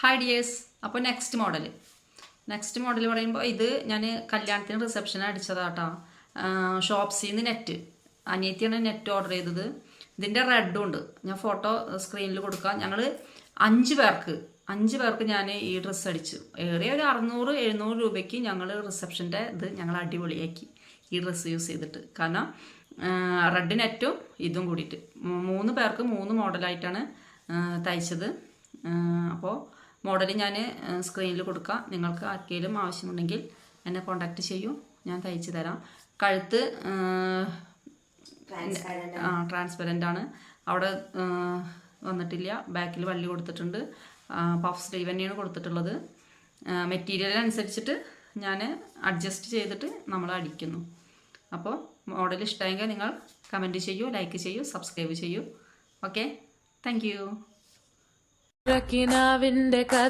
Hi dears അപ്പോൾ next model next model പറയുമ്പോൾ ഇത് ഞാൻ കല്യാണത്തിന് റിസപ്ഷൻ അടിച്ചതാട്ടോ. ഷോപ്സിൽ നിന്ന് നെറ്റ് അനിയത്തിയാണ് നെറ്റ് ഓർഡർ ചെയ്തത്. ഇതിന്റെ റെഡും ഉണ്ട്. ഞാൻ ഫോട്ടോ സ്ക്രീനിൽ കൊടുക്കാം. ഞങ്ങൾ അഞ്ച് പേർക്ക് അഞ്ച് പേർക്ക് ഞാൻ ഈ ഡ്രസ്സ് അടിച്ചു. ഏറിയ ഒരു അറുന്നൂറ് എഴുന്നൂറ് രൂപയ്ക്ക് ഞങ്ങൾ റിസപ്ഷന്റെ ഇത് ഞങ്ങൾ അടിപൊളിയാക്കി ഈ ഡ്രസ്സ് യൂസ് ചെയ്തിട്ട്. കാരണം റെഡ് നെറ്റും ഇതും കൂടിയിട്ട്. മൂന്ന് പേർക്ക് മൂന്ന് മോഡലായിട്ടാണ് തയ്ച്ചത്. അപ്പോൾ മോഡൽ ഞാൻ സ്ക്രീനിൽ കൊടുക്കാം. നിങ്ങൾക്ക് ആർക്കെങ്കിലും ആവശ്യമുണ്ടെങ്കിൽ എന്നെ കോണ്ടാക്ട് ചെയ്യൂ. ഞാൻ തയ്ച്ചു തരാം. കഴുത്ത് ട്രാൻസ്പെറന്റ് ആണ്. അവിടെ ആ, വന്നിട്ടില്ല. ബാക്കിൽ വള്ളി കൊടുത്തിട്ടുണ്ട്. പഫ് സ്ലീവ് തന്നെയാണ് കൊടുത്തിട്ടുള്ളത്. മെറ്റീരിയൽ അനുസരിച്ചിട്ട് ഞാൻ അഡ്ജസ്റ്റ് ചെയ്തിട്ട് നമ്മൾ അടിക്കുന്നു. അപ്പോൾ മോഡൽ ഇഷ്ടമെങ്കിൽ നിങ്ങൾ കമന്റ് ചെയ്യൂ ലൈക്ക് ചെയ്യൂ സബ്സ്ക്രൈബ് ചെയ്യൂ. ഓക്കെ താങ്ക് ప్రకినా విండె కథ